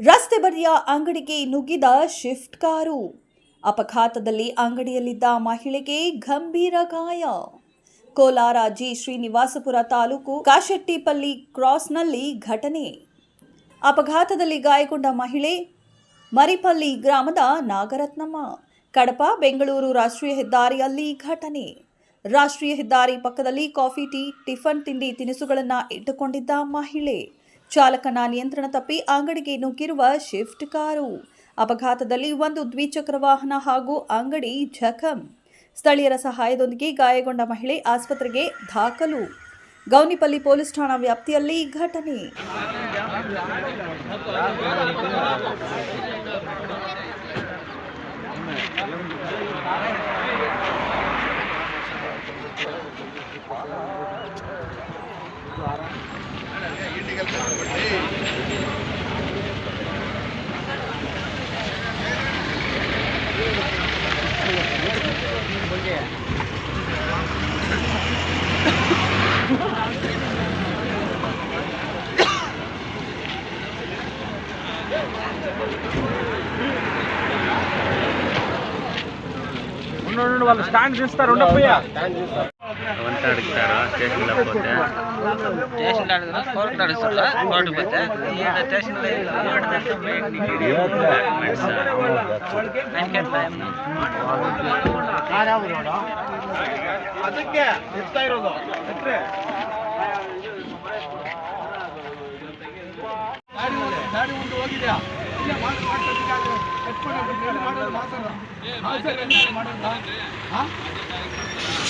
ರಸ್ತೆ ಬದಿಯ ಅಂಗಡಿಗೆ ನುಗ್ಗಿದ ಶಿಫ್ಟ್ ಕಾರು. ಅಪಘಾತದಲ್ಲಿ ಅಂಗಡಿಯಲ್ಲಿದ್ದ ಮಹಿಳೆಗೆ ಗಂಭೀರ ಗಾಯ. ಕೋಲಾರ ಜಿ ಶ್ರೀನಿವಾಸಪುರ ತಾಲೂಕು ಕಾಶೆಟ್ಟಿಪಲ್ಲಿ ಕ್ರಾಸ್ನಲ್ಲಿ ಘಟನೆ. ಅಪಘಾತದಲ್ಲಿ ಗಾಯಗೊಂಡ ಮಹಿಳೆ ಮರಿಪಲ್ಲಿ ಗ್ರಾಮದ ನಾಗರತ್ನಮ್ಮ. ಕಡಪ, ಬೆಂಗಳೂರು ರಾಷ್ಟ್ರೀಯ ಹೆದ್ದಾರಿಯಲ್ಲಿ ಘಟನೆ. ರಾಷ್ಟ್ರೀಯ ಹೆದ್ದಾರಿ ಪಕ್ಕದಲ್ಲಿ ಕಾಫಿ, ಟೀ, ಟಿಫನ್ ತಿಂಡಿ ತಿನಿಸುಗಳನ್ನು ಇಟ್ಟುಕೊಂಡಿದ್ದ ಮಹಿಳೆ. ಚಾಲಕನ ನಿಯಂತ್ರಣ ತಪ್ಪಿ ಅಂಗಡಿಗೆ ನುಗ್ಗಿರುವ ಶಿಫ್ಟ್ ಕಾರು. ಅಪಘಾತದಲ್ಲಿ ಒಂದು ದ್ವಿಚಕ್ರ ವಾಹನ ಹಾಗೂ ಅಂಗಡಿ ಜಖಂ. ಸ್ಥಳೀಯರ ಸಹಾಯದೊಂದಿಗೆ ಗಾಯಗೊಂಡ ಮಹಿಳೆ ಆಸ್ಪತ್ರೆಗೆ ದಾಖಲು. ಗೌನಿಪಲ್ಲಿ ಪೊಲೀಸ್ ಠಾಣಾ ವ್ಯಾಪ್ತಿಯಲ್ಲಿ ಘಟನೆ. వాళ్ళు స్టాండ్ తీస్తారు ఉండపోయా ಒಂದು ಕಾರ್ಡ್ ಇರ್ತಾರ ಅದಕ್ಕೆ ಇರೋದು ಗಾಡಿ ಮುಂದೆ ಹೋಗಿದ್ಯಾ ಇಲ್ಲ ಮಾತು ಮಾಡ್ತಾರೆ